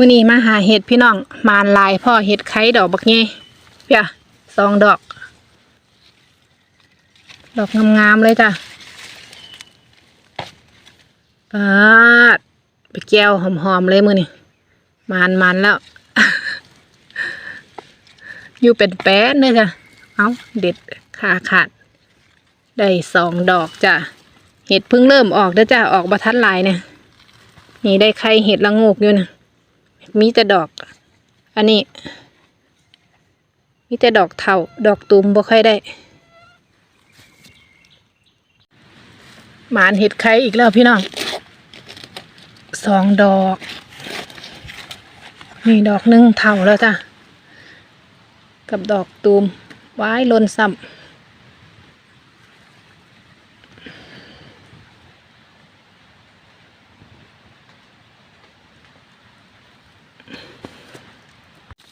มื้อนี้มาหาเห็ดพี่น้องมานลายพ่อเห็ดไข่ดอกบักเงี้เปียสองดอก ดอกงามๆเลยจ้ะปาดไปแก้วหอมๆเลยมือนี้มานมันแล้ว อยู่เป็นแป๊ดเลยจ้ะเอาเด็ดขาขาด ได้สองดอกจ้ะเห็ดเพิ่งเริ่มออกเด้จ้ะออกบะทัดลายเนี่ยนี่ได้ไข่เห็ดละโงกอยู่นะ มีแต่ดอก อันนี้ มีแต่ดอกเถาดอกตุ่มบ่ค่อยได้ หมานเห็ดไข่อีกแล้วพี่น้องสองดอก นี่ดอกหนึ่งเท่าแล้วจ้ะ กับดอกตูมไว้ลนซ้ำ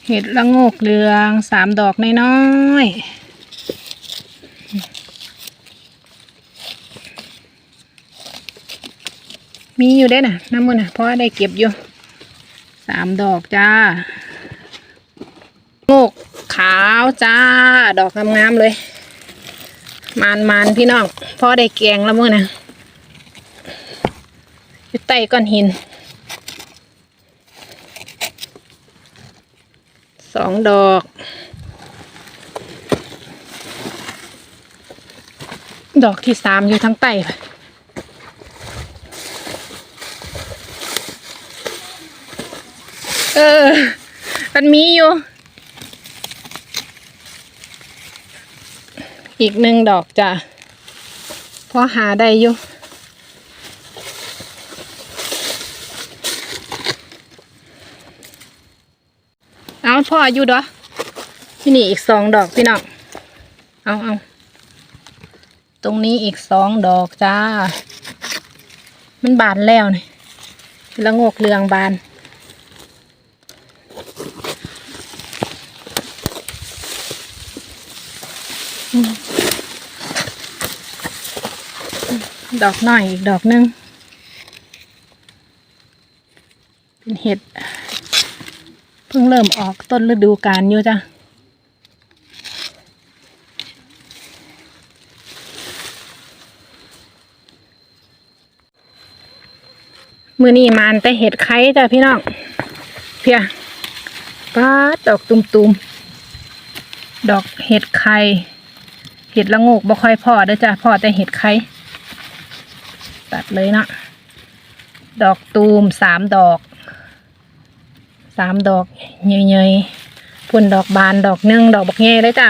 เห็ดละโงกเหลืองสามดอกน้อยๆมีอยู่ได้น่ะน้ำมันน่ะเพราะว่าได้เก็บอยู่สามดอกจ้าโงกขาวจ้า ดอกงามๆเลย มานมานๆพี่น้องพ่อได้แกงแล้วมือนะอยู่ใต้ก้อนหิน สองดอก ดอกที่สามอยู่ทั้งใต้ค่ะเออ มันมีอยู่ อีกหนึ่งดอกจ้ะพอหาได้อยู่ เอาพ่ออยู่ด้อที่นี่อีกสองดอกพี่น้อง เอาเอาตรงนี้อีกสองดอกจ้า มันบานแล้วนี่ละงกเรืองบาน ดอกหน่อยอีกดอกหนึง เป็นเห็ด พิ่งเริ่มออกต้นฤดูกาลอยู่จ้ะมือนี้มานแต่เห็ดไข่จ้ะพี่น้องเพียป้าดดอกตุมๆ ดอกเห็ดไข่เห็ดละงกบ่ค่อยพอเด้อจ้ะพอแต่เห็ดไข่ตัดเลยเนาะดอกตูมสามดอก สามดอกเยยๆพุ่นดอกบานดอกนึ่งดอกบักเงยเลยจ้ะ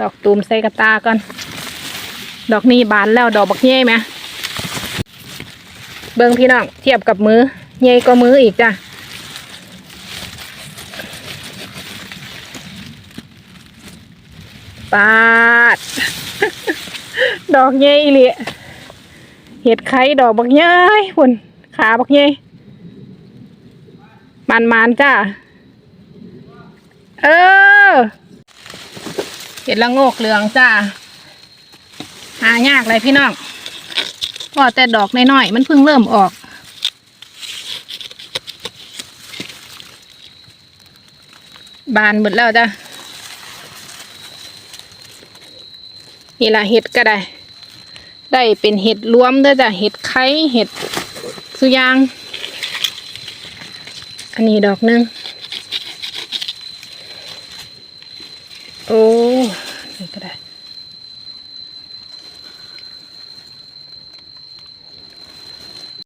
ดอกตูมใส่กระตาก่อน ดอกนี้บานแล้วดอกบักเงยไหมเบิ้งพี่น้องเทียบกับมือเงยก็มืออีกจ้ะปาด ดอกใหญ่อีเลย เห็ดไข่ดอกบักใหญ่พุ่นขาบักใหญ่มันมันจ้าเออเห็ดละโงกเหลืองจ้าหายากเลยพี่น้องพอแต่ดอกน้อยๆมันเพิ่งเริ่มออกบานหมดแล้วจ้านี่ละเห็ดก็ได้ ได้เป็นเห็ดรวมด้อจ้ะเห็ดไข่เห็ดสุยาง อันนี้ดอกหนึ่งโอ้นี่ก็ได้